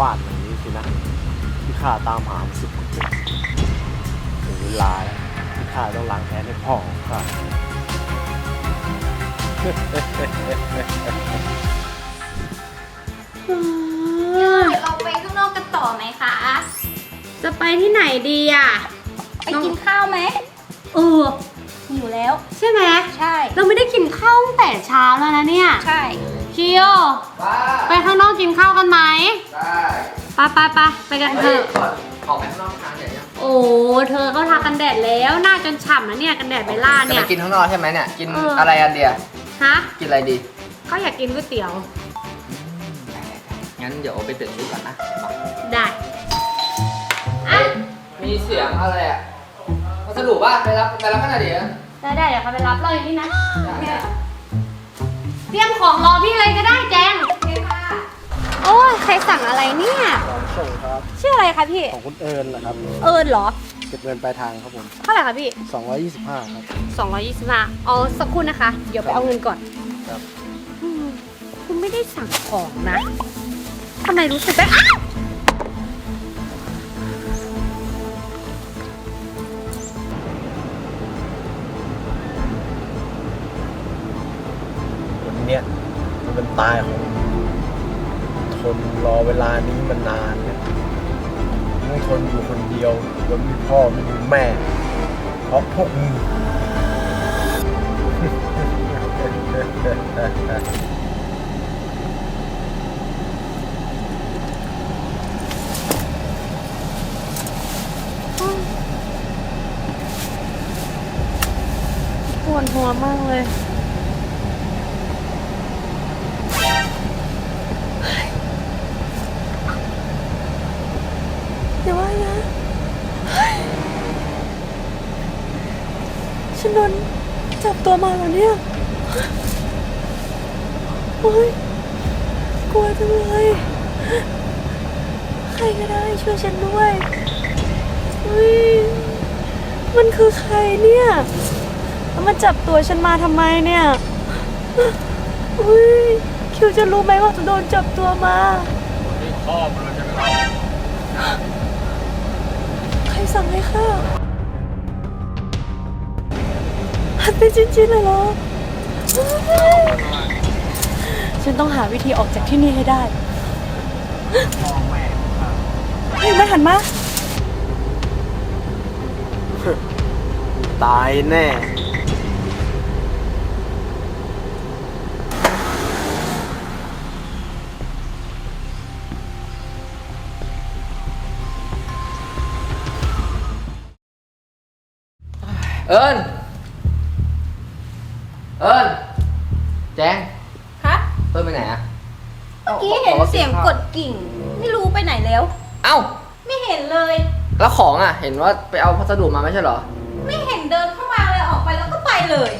บ้านหลังนี้สินะ ที่ข้าตามหามาสิบกว่าปีถึงเวลาแล้วที่ข้าต้องล้างแค้นให้พ่อของข้า เราไปข้างนอกกันต่อไหมคะ จะไปที่ไหนดีอะ ไปกินข้าวไหม เออ หิวแล้ว ใช่ไหมใช่ เราไม่ได้กินข้าวตั้งแต่เช้าแล้วนะเนี่ยใช่ชิโอไปข้างนอกกินข้าวกันไหมได้ไปไปไปไปกันเถอะก่อนออกไปข้างนอกทางไหนเนี่ยโอ้เธอก็ทากันแดดแล้วหน้าจนฉ่ำนะเนี่ยกันแดดเบลล่าจะเนี่ไปยกินข้างนอกใช่ไหมเนี่ย กินเอออ อะไรอันเดียฮะกินอะไรดี ก็อยากกินก๋วยเตี๋ยวงั้นเดี๋ยวไปเปลี่ยนชุดก่อนนะมาได้อะมีเสียงอะไรอะพั สดุป่ะไปรับไปรับขนาดเดียวได้ได้เดี๋ยวเขาไปรับเลยนี่นะ เตรียมของรอพี่เลยก็ได้แจงโอ้ยใครสั่งอะไรเนี่ย ของส่งครับ ชื่ออะไรคะพี่ ของคุณเอิญนะครับ เอิญเหรอ เก็บเงินปลายทางครับผม เท่าไหร่คะพี่ 225 ครับ 225เอาสักครู่นะคะ เดี๋ยวไปเอาเงินก่อนครับ อืมคุณไม่ได้สั่งของนะทำไมรู้สึก ตายของทนรอเวลานี้มานานเนี่ยมึงทนอยู่คนเดียวจนมีพ่อไม่มีแม่ เพราะพวกมึงปวดหัวมากเลย เดี๋ยวว่านะเฮ้ยฉันโดนจับตัวมาแล้วเนี่ย โอ้ยกลัวจังเลย ใครก็ได้ช่วยฉันด้วยเฮ้ยมันคือใครเนี่ยแล้วมาจับตัวฉันมาทำไมเนี่ยอุ้ยคิวจะรู้ไหมว่าจะโดนจับตัวมานี่พ่อมันจะไปรับใครสั่งให้ข้าหันเป็นชิ้นๆเลยเหรอ ฉันต้องหาวิธีออกจากที่นี่ให้ได้พ่อแม่ของข้าเฮ้ยมันหันมา ตายแน่ เอิญเอิญแจง คะ เอิญไปไหนอะ เมื่อกี้ เห็นเสียงกดกิ่ง ไม่รู้ไปไหนแล้ว เอ้า ไม่เห็นเลย แล้วของอะ เห็นว่าไปเอาพัสดุมาไม่ใช่เหรอ ไม่เห็นเดินเข้ามาเลยออกไปแล้วก็ไปเลย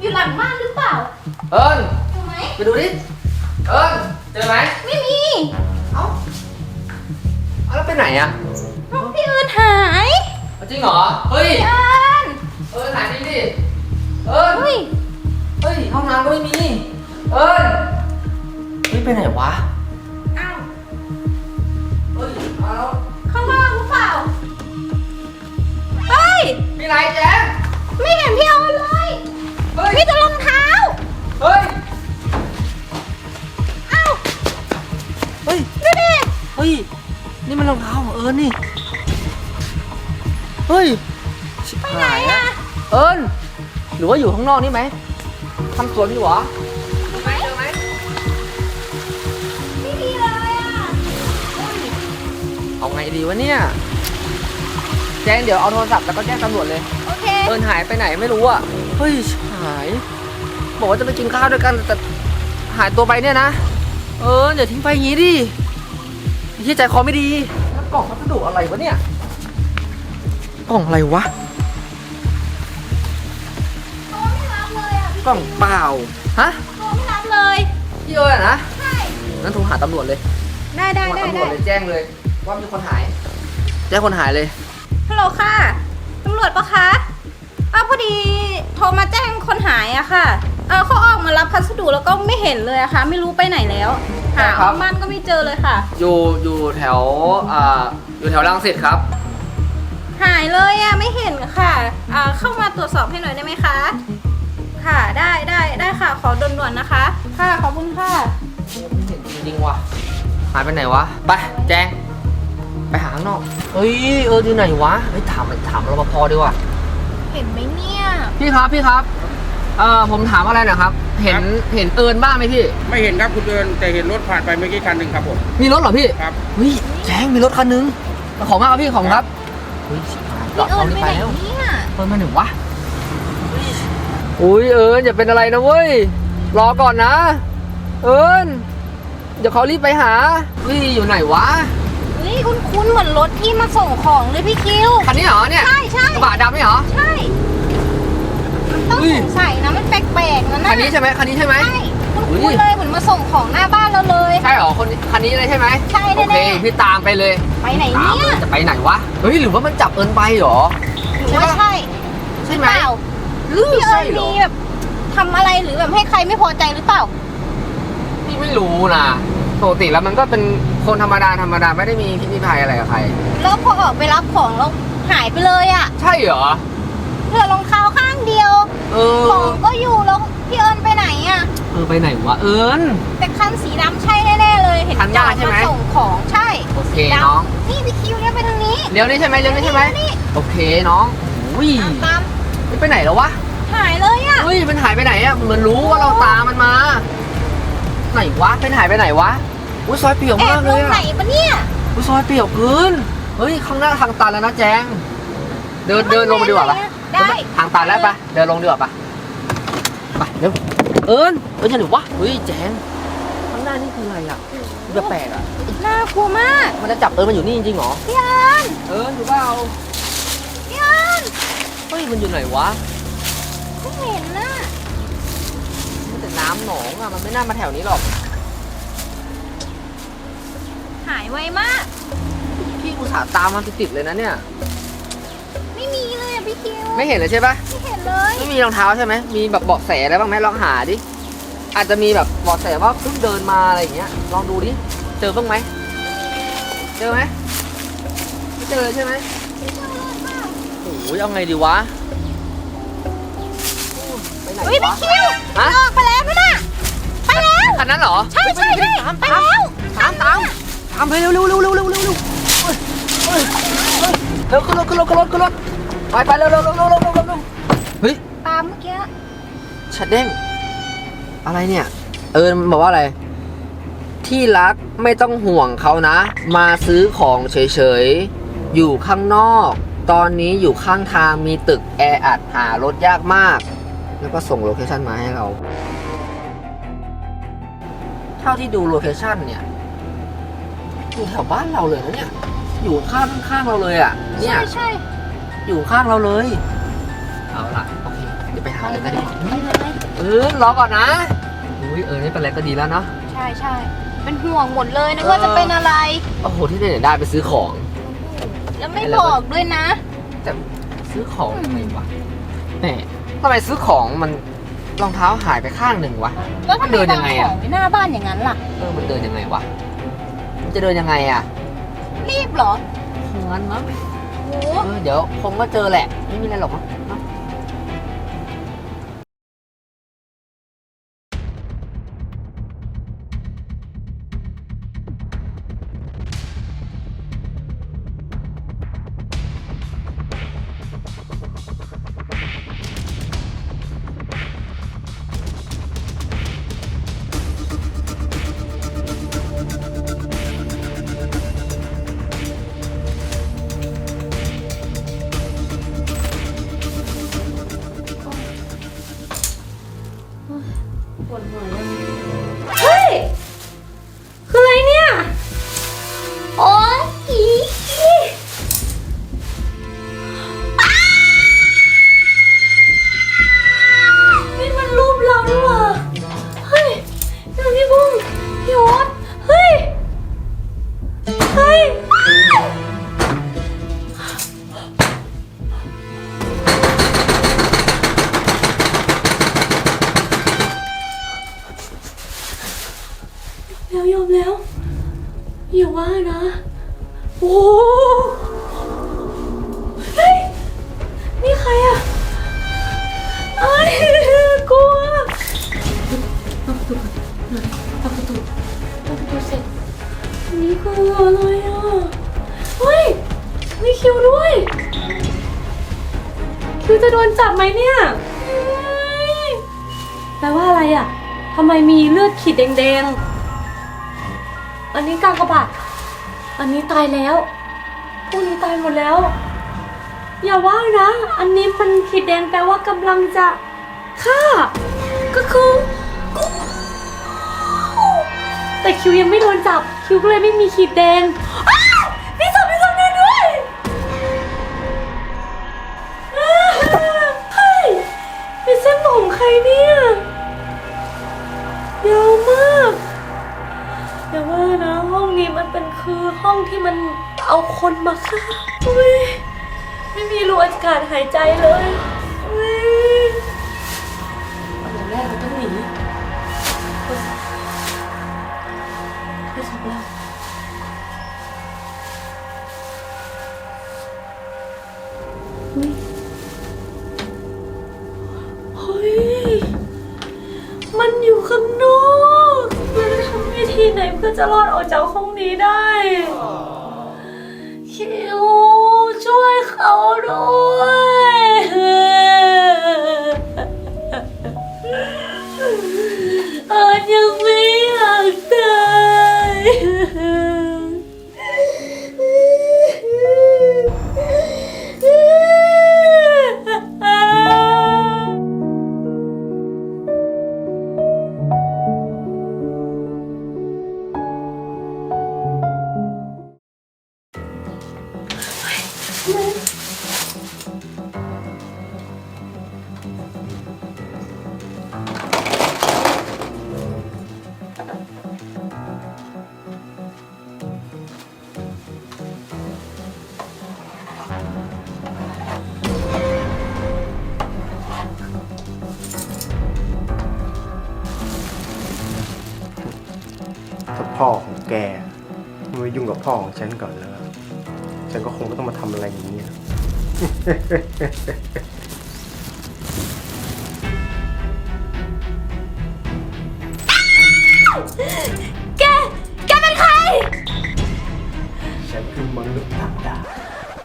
อยู่หลังบ้านหรือเปล่าเอิญอยู่ไหมไปดูดิ เอิญเจอไหมไม่มีเอ้าเอาแล้วไปไหนอะเอ้าพี่เอิญหายเอาจริงเหรอ เฮ้ย พี่เอิญเอิญหายจริงดิ เอิญเฮ้ย เฮ้ยห้องน้ำก็ไม่มี เอิญ เฮ้ยไปไหนวะ อ้าวเฮ้ยเอาแล้วข้างนอกหรือเปล่า เฮ้ย มีอะไรแจ๊งไม่เห็นพี่เอิญเลย เฮ้ย มีแต่รองเท้า เฮ้ยอ้าวเฮ้ย ดูดิ เฮ้ย นี่มันรองเท้าของเอิญนี่ เฮ้ยชิบหายอะเอิญหรือว่าอยู่ข้างนอกนี่ไหมทำสวนอยู่เหรอ งดีวะเนี่ย แจ้งเดี๋ยวเอาโทรศัพท์แล้วก็แจ้งตำรวจเลย โอเค เอิญหายไปไหนไม่รู้อะ เฮ้ยชิบหาย บอกว่าจะไปกินข้าวด้วยกันแต่หายตัวไปเนี่ยนะ เออเดี๋ยวทิ้งไปอย่างงี้ดิที่ใจคอไม่ดี แล้วกล่องพัสดุอะไรวะเนี่ย กล่องอะไรวะโทรไม่รับเลยอะกล่องเปล่า ฮะโทรไม่รับเลยพี่เอิญอะนะ ใช่ งั้นโทรหาตำรวจเลยได้ได้โทรหาได้ตำรได้วจเลยแจ้งเลย ว่ามีคนหายแจ้งคนหายเลย ฮัลโหลค่ะ ตำรวจปะคะอ้าวพอดีโทรมาแจ้งคนหายอะค่ะ เออเขาออกมารับพัสดุแล้วก็ไม่เห็นเลยอะค่ะ ไม่รู้ไปไหนแล้วอหาครับบ้านก็ไม่เจอเลยค่ะ อยู่อยู่แถวอ่าอยู่แถวรังสิตครับ หายเลยอะไม่เห็นค่ะอ่าเข้ามาตรวจสอบให้หน่อยได้ไหมคะ ค่ะได้ได้ได้ค่ะ ขอด่วนๆนะคะ ค่ะขอบคุณค่ะ ไม่เห็นจริงๆว่ะหายไปไหนวะ ไปแจง ไปหาข้างนอก เฮ้ยเอออยู่ไหนวะเฮ้ยถามถามรปภดีกว่า เห็นไหมเนี่ยพี่ครับพี่ครับเอ่อผมถามอะไรหน่อยครับ เห็นเห็นเอิญบ้างไหมพี่ ไม่เห็นครับคุณเดินแต่เห็นรถผ่านไปเมื่อกี้คันหนึ่งครับผม มีรถเหรอพี่ครับเฮ้ยแจงมีรถคันนึงขอบมากครับพี่ขอบคุณครับเฮ้ยชิบหายจอดพี่เอิเอาญนี่ไปไปไหนแล้วเนี่ยเอิญมาหนึ่งวะอุ้ยเอิญอย่าเป็นอะไรนะเว้ยรอก่อนนะ เอิญเดี๋ยวเขารีบไปหาเฮ้ยอยู่ไหนวะ นี่คุ้นๆเหมือนรถที่มาส่งของเลยพี่คิว คันนี้เหรอเนี่ยใช่ใช่ กระบะดำนี่เหรอ ใช่ มันต้องอุ้ย สงสัยนะมันแปลกๆนะคันนี้ใช่ไหมคันนี้ใช่ไหม ใช่อุ้คุ้นย ๆเลยเหมือนมาส่งของหน้าบ้านเราเลย ใช่เหรอคนนี้คันนี้เลยใช่ไหมใช่แน่ๆ โอเคพี่ตามไปเลยไปไหนตามเนี่ยจะไปไหนวะเฮ้ยหรือว่ามันจับเอิญไปเหรอ หรือว่าใช่ใช่ไหมเปล่าหรือพี่เอิใช่ญเหรอมีแบบทำอะไรหรือแบบให้ใครไม่พอใจหรือเปล่า พี่ไม่รู้นะปกติแล้วมันก็เป็น คนธรรมดาธรรมดาไม่ได้มีพิษมีภัยอะไรกับใคร แล้วพอออกไปรับของแล้วหายไปเลยอะ่ะใช่เหรอเหลือรองเท้าข้างเดียวเอขอองก็อยู่แล้วพี่เอิญไปไหนอะ่ะเออไปไหนวะเอิญ แต่คันสีดำใช่แน่ๆเลย เห็นคันหจน้าอดใช่ไหมมาส่งของใช่โอเคสีดน้องำนี่พี่คิวเนี่ยไปทางนี้เลี้ยวนี่ใช่ไหมเลี้ยวนี่ใช่ไหมนี่โอเคน้องอุ้ยตามมันไปไหนแล้ววะหายเลยอะ่ะอุ้ยมันหายไปไหนอะเหมือนรู้ว่าเราตามมันมา ไหนวะเป็นหายไปไหนวะ อุ้ยซอยเปี่ยวแอมาบกลเลยงไหนอะปะเนี่ยอุ้ยซอยเปี่ยวเกินเฮ้ยข้างหน้าทางตันแล้วนะแจง เดินเดินลงมาดีกว่าปะได้ทางตันแล้วปะเดินลงดีกว่าปะไปเร็วเอิญเอิญจะหนูวะเฮ้ยแจงข้างหน้านี่คืออะไรอะจะแปลกอะน่ากลัวมากมันจะจับเอิญมันอยู่นี่จริงๆเหรอพี่เอิญเอิญอยู่เปล่าพี่เอิญเฮ้ยมันอยู่ไหนวะไม่เห็นน่ะ มันแต่น้ำหนองอะมันไม่น่ามาแถวนี้หรอก หายไวมาก พี่อุตส่าห์ตามมันติดๆเลยนะเนี่ย ไม่มีเลยอะพี่คิวไม่เห็นเลยใช่ปะไม่เห็นเลยไม่มีรองเท้าใช่ไหมมีแบบเบาะแสอะไรบ้างไหมลองหาดิ อาจจะมีแบบเบาะแสว่าเพิ่งเดินมาอะไรอย่างเงี้ย ลองดูดิ เจอบ้างไหม เจอไหมไม่เจอใช่ไหมโอ้ยเอาไงดีวะไปไหนเฮ้ยพี่วะ คิวฮะออกไปแล้วนู่นน่ะไปแล้ว คันนั้นเหรอใช่ใช่ใช่ตามไปตามแล้ว ตามตามตาม ไปเร็วเร็วเร็วเร็วเร็วเร็วเร็วเฮ้ยเฮ้ยเฮ้ยเร็วขึ้นรถขึ้นรถขึ้นรถขึ้นรถไปไปเร็วเร็วเร็วเร็วเร็วเร็วเร็วเฮ้ยตามเมื่อกี้ชัดเด้งอะไรเนี่ย เออมันบอกว่าอะไร ที่รักไม่ต้องห่วงเขานะ มาซื้อของเฉยๆ อยู่ข้างนอก ตอนนี้อยู่ข้างทางมีตึกแออัดหารถยากมาก แล้วก็ส่งโลเคชันมาให้เรา เท่าที่ดูโลเคชันเนี่ย อยู่แถวบ้านเราเลยนะเนี่ย อยู่ข้างข้างๆเราเลยอะ เนี่ย ใช่ใช่อยู่ข้างเราเลย เอาล่ะโอเคเดี๋ยวไปหาเลยกันดีกว่าไปเลยเออรอก่อนนะ อุ้ยเออไม่เป็นไรก็ดีแล้วเนาะ ใช่ใช่เป็นห่วงหมดเลยนะว่าจะเป็นอะไร โอ้โหที่ไหนได้ไปซื้อของ แล้วไม่บอกด้วยนะ แต่ซื้อของทำไมวะแหมทำไมซื้อของมันรองเท้าหายไปข้างหนึ่งวะแล้วทำไมเดินยัวางงไงขอะองไว้หน้าบ้านอย่างนั้นล่ะ เออมันเดินยังไงวะมัน จะเดินยังไงอะรีบเหรอคงงั้นมั้งโอ้เออเดี๋ยวคงก็เจอแหละ ไม่มีอะไรหรอกมั้ง นี่คืออะไรอะ เฮ้ย มีคิวด้วย คิวจะโดนจับไหมเนี่ยแปลว่าอะไรอะทำไมมีเลือดขีดแดงๆ อันนี้กากบาทอันนี้ตายแล้วพวกนี้ตายหมดแล้ว อย่าว่านะ อันนี้มันขีดแดงแปลว่ากำลังจะฆ่า ก็คือกูแต่คิวยังไม่โดนจับ คิวก็เลยไม่มีขีดแดงอ้าวมีศพมีศพแดงด้วยอ้าวเฮ้ยเป็นเส้นผมใครเนี่ยยาวมากอย่าว่านะห้องนี้มันเป็นคือห้องที่มันเอาคนมาฆ่าอุ้ยไม่มีรูอากาศหายใจเลย มันอยู่ข้างนอกเราจะทำวิธีไหนเพื่อจะรอดออกจากห้องนี้ได้คิวช่วยเขาด้วย ฉันก่อนแล้วฉันก็คงไม่ต้องมาทำอะไรอย่างนี้นะแก แกเป็นใคร ฉันคือมนุษย์ต่างดาว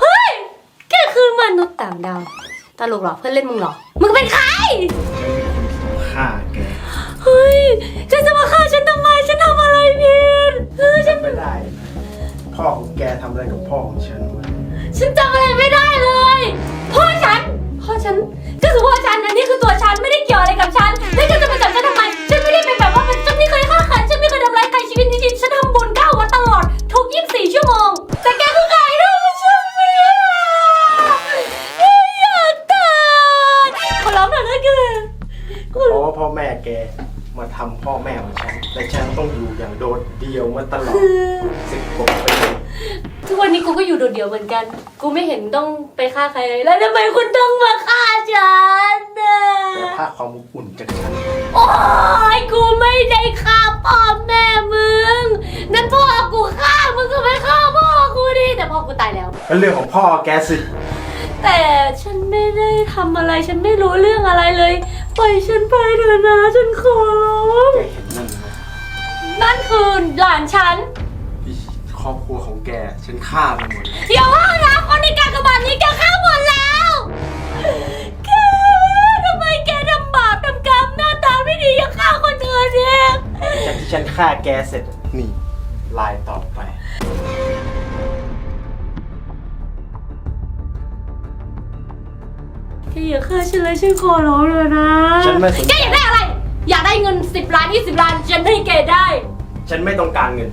เฮ้ย แกคือมนุษย์ต่างดาว ตลกเหรอเพื่อนเล่นมึงเหรอ มึงเป็นใครำอะไรกับพ่อของฉัน ฉันจำอะไรไม่ได้เลย พ่อฉัน พ่อฉันก็คือพ่อฉันอันนี้คือตัวฉันไม่ได้เกี่ยวอะไรกับฉัน กัน กูไม่เห็นต้องไปฆ่าใครเลยแล้วทำไมคุณต้องมาฆ่าฉันน่ะแต่ภาคความอบอุ่นจากฉันโอ๊ยกูไม่ได้ฆ่าพ่อแม่มึง นั่นพ่อกูฆ่ามึงก็ไม่ฆ่าพ่อกูดิแต่พ่อกูตายแล้วก็เรื่องของพ่อแกสิ แต่ฉันไม่ได้ทำอะไรฉันไม่รู้เรื่องอะไรเลยปล่อยฉันไปเถอะนะฉันขอร้องแกเห็นนั่นไหมนั่นคือหลานฉันที่ ครอบครัวของแก ฉันฆ่าไปหมดแล้วอย่าว่านะคนในกากบาทนี้แกฆ่าหมดแล้วแกทำไมแกทำบาปทำกรรมหน้าตาไม่ดียังฆ่าคนอื่นเนี่ยจากที่ฉันฆ่าแกเสร็จ นี่ลายต่อไป แกอย่าฆ่าฉันเลยฉันขอร้องเลยนะฉันไม่สนแกอยากได้อะไร อยากได้เงิน 10 ล้าน 20 ล้านฉันให้แกได้ ฉันไม่ต้องการเงิน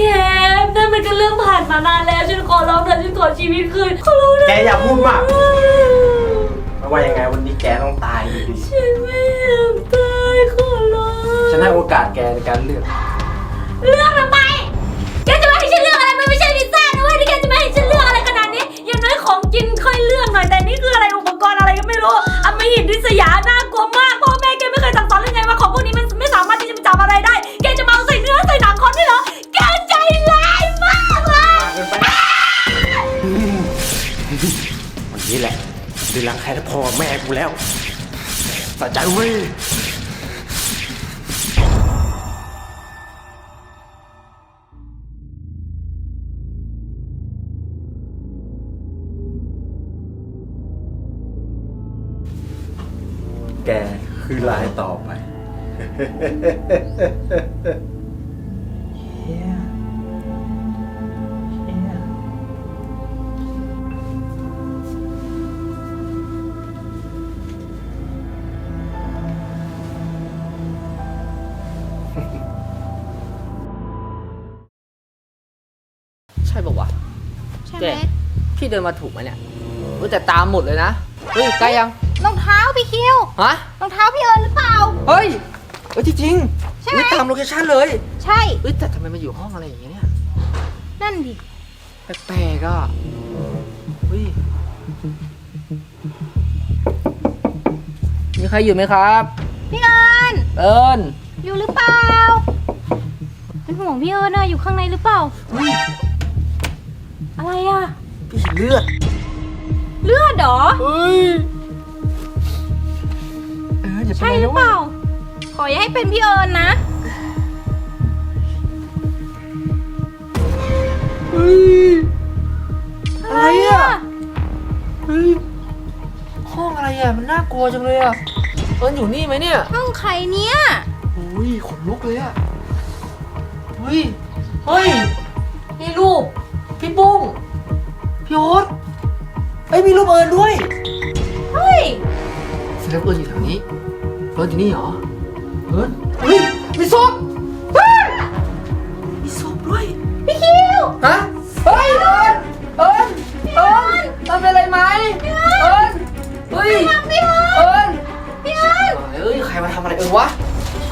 แกนั่นมันก็เรื่องผ่านมานานแล้วฉันขอร้องเถอะฉันขอชีวิตคืนขอร้องนะแกอย่าพูดมาก ไม่ว่ายังไงวันนี้แกต้องตายอยู่ดี ฉันไม่อยากตายขอร้องฉันให้โอกาสแกในการเลือก เลือกทำไมแกจะมาให้ฉันเลือกอะไรมันไม่ใช่พิซซ่านะเว้ยที่แกจะมาให้ฉันเลือกอะไรขนาดนี้อย่างน้อยของกินค่อยเลือกหน่อยแต่นี่คืออะไรอุปกรณ์อะไร เฮียเฮียใช่ปะวะใช่ไหเจ๊มพี่เดินมาถูกไหมเนี่ยเออแต่ตามหมดเลยนะ เฮ้ยใกล้ยัง รองเท้าพี่คิวฮะ รองเท้าพี่เอิญหรือเปล่า เฮ้ยเฮ้ยจริงๆใช่ไหมอุ๊ยตามโลเคชั่นเลยใช่ เฮ้ยแต่ทำไมมาอยู่ห้องอะไรอย่างเงี้ยเนี่ยนั่นดิ แปลกๆอะเฮ้ยมีใครอยู่ไหมครับ พี่เอิญเอิญอยู่หรือเปล่า เป็นห่วงพี่เอิญอะอยู่ข้างในหรือเปล่า เฮ้ยอะไรอะพี่เห็นเลือดเลือดเหรอ เฮ้ยเอออย่าไปใช่ไหนหรืนะอเปล่าข ออย่าให้เป็นพี่เอิญนะ เฮ้ย อะไรอะ เฮ้ย ห้องอะไรอะ มันน่ากลัวจังเลยอะ เอิญอยู่นี่ไหมเนี่ยห้องใครเนี่ย อุ้ยขนลุกเลยอะเฮ้ย เฮ้ย นี่รูป พี่ปุ้ง พี่โอ๊ตเอ้ยมีรูปเอิญด้วย เฮ้ย แสดงว่าเอิญอยู่แถวนี้เอิญอยู่นี่เหรอ เอิญเฮ้ยมีศพเฮ้ยมีศพด้วย พี่คิว ฮะเฮ้ยเอิญเอิญเอิญเอิญเป็นอะไรไหมเอิญเฮ้ยพี่เอิญเอิญพี่เอิญเอ้ยใครมาทำอะไรเอิญวะ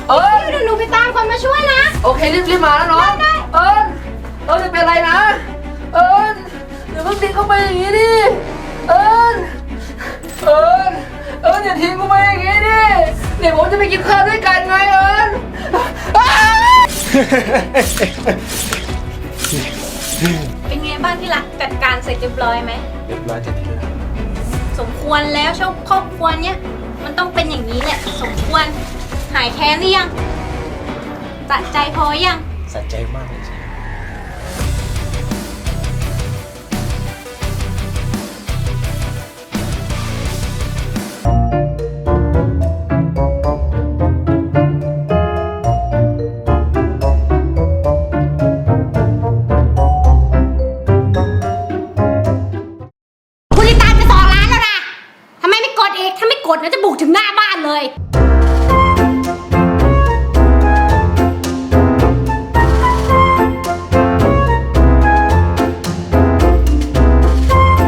เอิญเดี๋ยวหนูไปตามคนมาช่วยนะ โอเครีบรีบมาแล้วน้องเอิญเอิญจะเป็นไรนะ เอิญเดี๋ยวเพิ่งทิ้งเข้าไปอย่างนี้ดิ เอิญเอิญ เอิญอย่าทิ้งเข้าไปอย่างนี้ดิเดี๋ยวผมจะไปกินข้าวด้วยกันไงเอิญอ้าวเป็นไงบ้างที่รักจัดการเสร็จเรียบร้อยไหมเรียบร้อยจัดการสมควรแล้วชอบครอบครัวเนี้ยมันต้องเป็นอย่างนี้แหละสมควรหายแค้นหรือยังสะใจพอยังสะใจมากเลยใช่ไหม